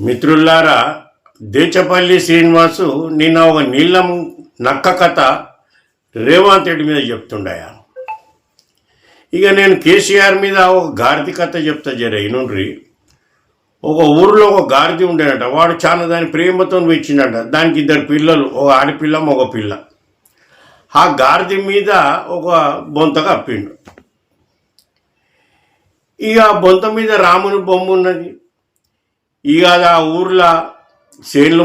మిత్రులారా దేచపల్లి శ్రీనివాసు నిన్న ఒక నీళ్ళం నక్క కథ రేవంత్ రెడ్డి మీద చెప్తుండయా? ఇక నేను కేసీఆర్ మీద ఒక గాడిద కథ చెప్తా జర ఇనుండ్రి. ఒక ఊరిలో ఒక గాడిద ఉండేనట వాడు చాలా దాని ప్రేమతో వచ్చిండట. దానికి ఇద్దరు పిల్లలు ఒక ఆడపిల్ల మగ పిల్ల. ఆ గాడిద మీద ఒక బొంత కప్పిండు. ఇక ఆ బొంత మీద రాముని బొమ్మ ఉన్నది. ఇక ఆ ఊర్లో చేన్లు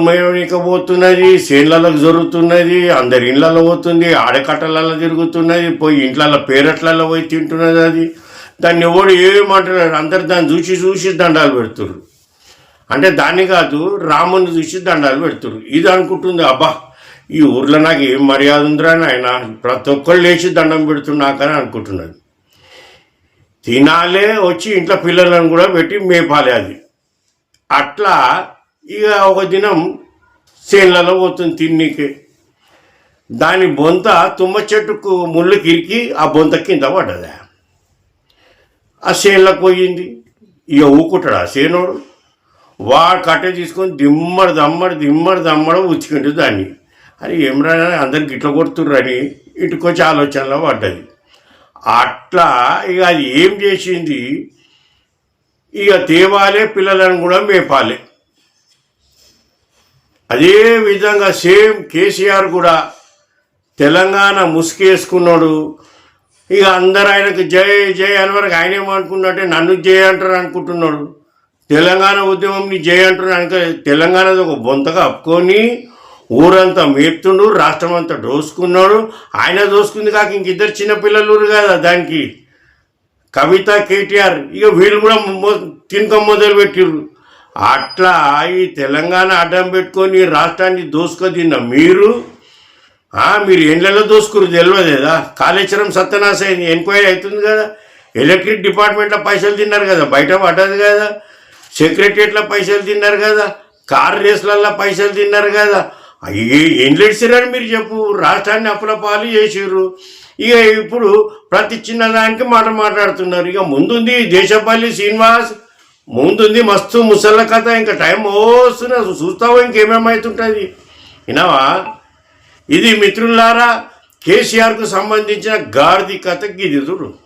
పోతున్నది చేన్లకు జరుగుతున్నది అందరి ఇళ్ళలో పోతుంది ఆడకట్టలలో తిరుగుతున్నది పోయి ఇంట్లలో పేరట్లలో పోయి తింటున్నది అది. దాన్ని ఎవడు ఏమంటున్నారు అందరు దాన్ని చూసి చూసి దండాలు పెడుతుర్రు. అంటే దాన్ని కాదు రాముని చూసి దండాలు పెడుతుర్రు. ఇది అనుకుంటుంది అబ్బా ఈ ఊర్లో నాకు ఏం మర్యాద ఉందిరా నాయన? ప్రతి ఒక్కళ్ళు లేచి దండం పెడుతున్నాకని అనుకుంటున్నది. తినాలే వచ్చి ఇంట్లో పిల్లలను కూడా పెట్టి మేపాలి అది. అట్లా ఇక ఒక దినం చేన్లలో పోతుంది తిన్నీకి. దాని బొంత తుమ్మ చెట్టుకు ముళ్ళు కిరికి ఆ బొంత కింద పడ్డది. ఆ చేన్లకు పోయింది. ఇక ఊకుంటాడు ఆ సేనోడు వాడు కట్టె తీసుకొని దిమ్మడి దమ్మడి దిమ్మడి దమ్మడ ఉచ్చుకుంటు దాన్ని. అని ఏమరా అందరికి గిట్ల కొడుతుర్రని ఇంటికొచ్చి ఆలోచనలో పడ్డది. అట్లా ఇక అది ఏం చేసింది? ఇక తేవాలే పిల్లలను కూడా మేపాలి. అదే విధంగా సేమ్ కేసీఆర్ కూడా తెలంగాణ ముసుకేసుకున్నాడు ఇక అందరు ఆయనకు జై జై అని వరకు ఆయన ఏమనుకున్నట్టే నన్ను జై అంటారు అనుకుంటున్నాడు. తెలంగాణ ఉద్యమంని జై అంటారు అనుక తెలంగాణది ఒక బొంతగా అప్పుకొని ఊరంతా మేపుతుండు రాష్ట్రం అంతా దోసుకున్నాడు. ఆయన దోసుకుంది కాక ఇంక ఇద్దరు చిన్నపిల్లలు కదా దానికి? కవిత కేటీఆర్ ఇక వీళ్ళు కూడా మొ- తినక మొదలు పెట్టిర్రు అట్లా ఈ తెలంగాణ అడ్డం పెట్టుకొని రాష్ట్రాన్ని దోసుకొదిన్న మీరు? మీరు ఎండ్లలో దోసుకురు తెలియదేదా కాళేశ్వరం సత్యనాశయం ఎంక్వైరీ అవుతుంది కదా. ఎలక్ట్రిక్ డిపార్ట్మెంట్లో పైసలు తిన్నారు కదా బయట పడ్డది కదా. సెక్రటరియట్లో పైసలు తిన్నారు కదా. కార్ రేసులలో పైసలు తిన్నారు కదా. అయ్యే ఏం లేచిరని మీరు చెప్పు. రాష్ట్రాన్ని అప్పులపాలు చేసిర్రు. ఇక ఇప్పుడు ప్రతి చిన్నదానికి మాట మాట్లాడుతున్నారు. ఇక ముందుంది దేశపల్లి శ్రీనివాస్. ముందుంది మస్తు ముసళ్ళ కథ. ఇంకా టైం వస్తున్నా చూస్తావో ఇంకేమేమవుతుంటుంది వినావా? ఇది మిత్రులారా కేసీఆర్కు సంబంధించిన గార్ది కథ. గిది చూడు.